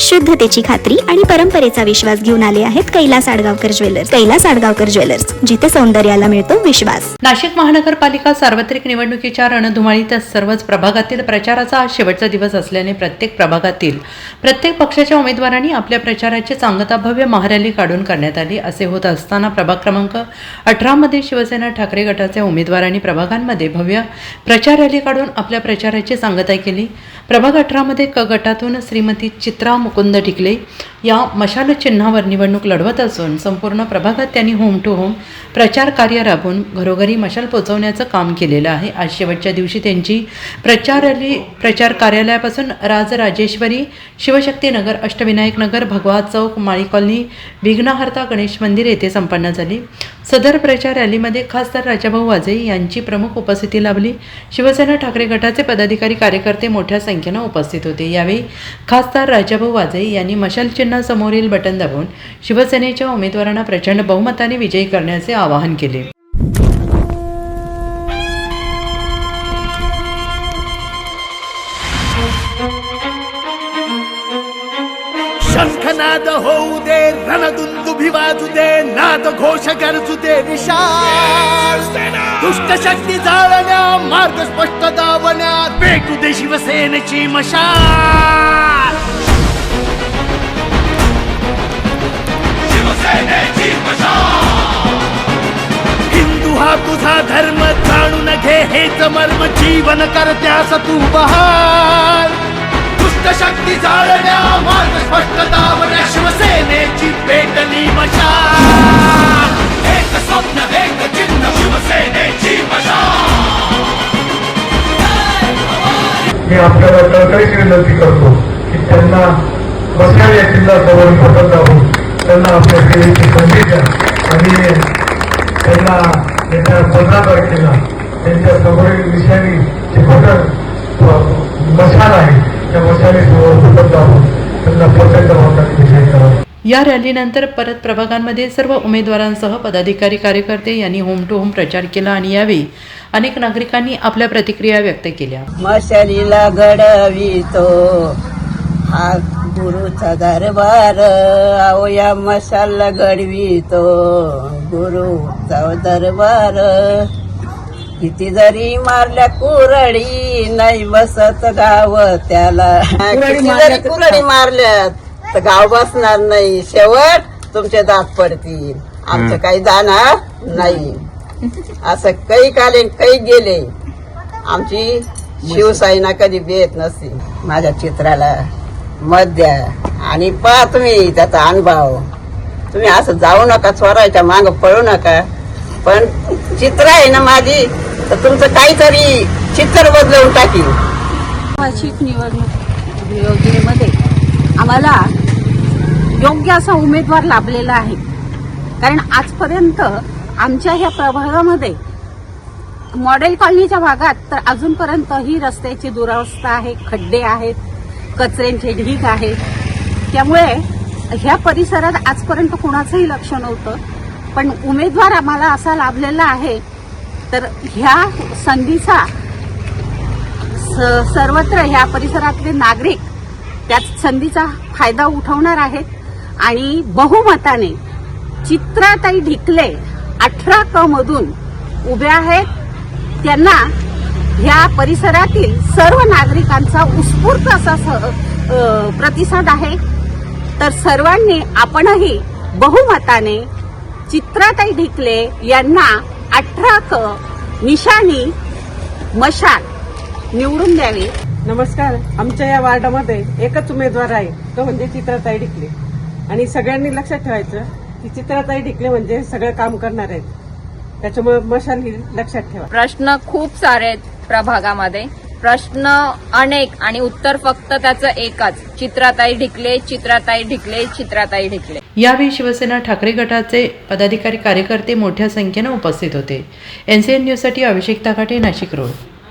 शुद्धतेची खात्री आणि परंपरेचा विश्वास घेऊन आले आहेत कैलास आडगावकर ज्वेलर्स. कैलास आडगावकर ज्वेलर्स जिथे सौंदर्याला मिळतो विश्वास. नाशिक महानगरपालिका सार्वत्रिक निवडणुकीच्या रणधुमाळीत सर्वच प्रभागातील प्रचाराचा आज शेवटचा दिवस असल्याने प्रत्येक प्रभागातील प्रत्येक पक्षाच्या उमेदवारांनी आपल्या प्रचाराची सांगता भव्य महारॅली काढून करण्यात आली. असे होत असताना प्रभाग क्रमांक अठरामध्ये शिवसेना ठाकरे गटाच्या उमेदवारांनी प्रभागांमध्ये भव्य प्रचार रॅली काढून आपल्या प्रचाराची सांगता केली. प्रभाग अठरामध्ये क गटातून श्रीमती चित्रा मुकुंद टिकले या मशाल चिन्हावर निवडणूक लढवत असून संपूर्ण प्रभागात त्यांनी होम टू होम प्रचार कार्य राबवून घरोघरी मशाल पोचवण्याचं काम केलेलं आहे. आज शेवटच्या दिवशी त्यांची प्रचार रॅली प्रचार कार्यालयापासून राजराजेश्वरी शिवशक्ती नगर अष्टविनायक नगर भगवा चौक माळी कॉलनी विघ्नहर्ता गणेश मंदिर येथे संपन्न झाली. सदर प्रचार रॅलीमध्ये खासदार राजाभाऊ वाजे यांची प्रमुख उपस्थिती लाभली. शिवसेना ठाकरे गटाचे पदाधिकारी कार्यकर्ते मोठ्या संख्येनं उपस्थित होते. यावेळी खासदार राजाभाऊ वाजे यांनी मशाल चिन्हासमोरील बटन दाबून शिवसेनेच्या उमेदवारांना प्रचंड बहुमताने विजयी करण्याचे आवाहन केले. शंखनाद होऊ दे रणदुंदुभी वाजू दे नाद घोष गरजू दे दुष्ट शक्ती जाळण्या मार्ग स्पष्ट दावण्या पेटू दे शिवसेनेची मशाल। हिंदू हा तुझा धर्म जाणून घे हेच मर्म जीवन करत्यास तू बहाल। दुष्ट शक्ती जाळण्या मी आपल्याला कळकळीची विनंती करतो की त्यांना बसल्या या जवळ पटत जाऊन त्यांना आपल्या सेवेची संधी द्या. आणि त्यांना येत्या पंधरा तारखेला त्यांच्या समोरील निशाणी जे बटन मशाल आहे त्या मशालीसमोर बटन दाबून त्यांना प्रचंड मताने विजय करा या रॅलीनंतर परत प्रभागांमध्ये सर्व उमेदवारांसह पदाधिकारी कार्यकर्ते यांनी होम टू होम प्रचार केला आणि यावेळी अनेक नागरिकांनी आपल्या प्रतिक्रिया व्यक्त केल्या. मशालीला घडवितो. हा गुरुचा दरबार आओ या मशाला घडवितो. गुरुचा दरबार किती जरी मारल्या कुरडी नाही बसत गाव त्याला. किती जरी कुरडी मारल्या तर गाव बसणार नाही. शेवट तुमचे दात पडतील. आमचं काही जाणार नाही. असं काही काले काही गेले. आमची शिवसाईना कधी बेत नसते. माझ्या चित्राला मत द्या. आणि पहा तुम्ही त्याचा अनुभव. तुम्ही असं जाऊ नका चोरायच्या माग पळू नका. पण चित्र आहे ना माझी तर तुमचं काहीतरी चित्र बदलवून टाकील वार्षिक निवडणूक योजनेमध्ये आम्हाला योग्य असा उमेदवार लाभलेला आहे. कारण आजपर्यंत आमच्या ह्या प्रभागामध्ये मॉडेल कॉलनीच्या भागात तर अजूनपर्यंत ही रस्त्याची दुरावस्था आहे खड्डे आहेत कचऱ्यांचे ढीग आहेत. त्यामुळे ह्या परिसरात आजपर्यंत कुणाचंही लक्ष नव्हतं. पण उमेदवार आम्हाला असा लाभलेला आहे. तर ह्या संधीचा स- सर्वत्र ह्या परिसरातले नागरिक त्याच संधीचा फायदा उठवणार आहेत. आणि बहुमताने चित्राताई ढिकले अठरा क मधून उभ्या आहेत. त्यांना ह्या परिसरातील सर्व नागरिकांचा उत्स्फूर्त असा स- प्रतिसाद आहे. तर सर्वांनी आपणही बहुमताने चित्राताई ढिकले यांना अठरा क निशाणी मशाल निवडून द्यावी. नमस्कार. आमच्या या वार्डामध्ये एकच उमेदवार आहे. तो म्हणजे चित्राताई ढिकले. आणि सगळ्यांनी लक्षात ठेवायचं की चित्राताई ढिकले म्हणजे सगळं काम करणार आहेत. त्याच्यामुळे मशाल ही लक्षात ठेवा. प्रश्न खूप सारे आहेत प्रभागामध्ये. प्रश्न अनेक आणि उत्तर फक्त त्याचं एकच. चित्राताई ढिकले चित्राताई ढिकले चित्राताई ढिकले. यावेळी शिवसेना ठाकरे गटाचे पदाधिकारी कार्यकर्ते मोठ्या संख्येनं उपस्थित होते. एनसीएन न्यूजसाठी अभिषेक ताकाटे नाशिक रोड.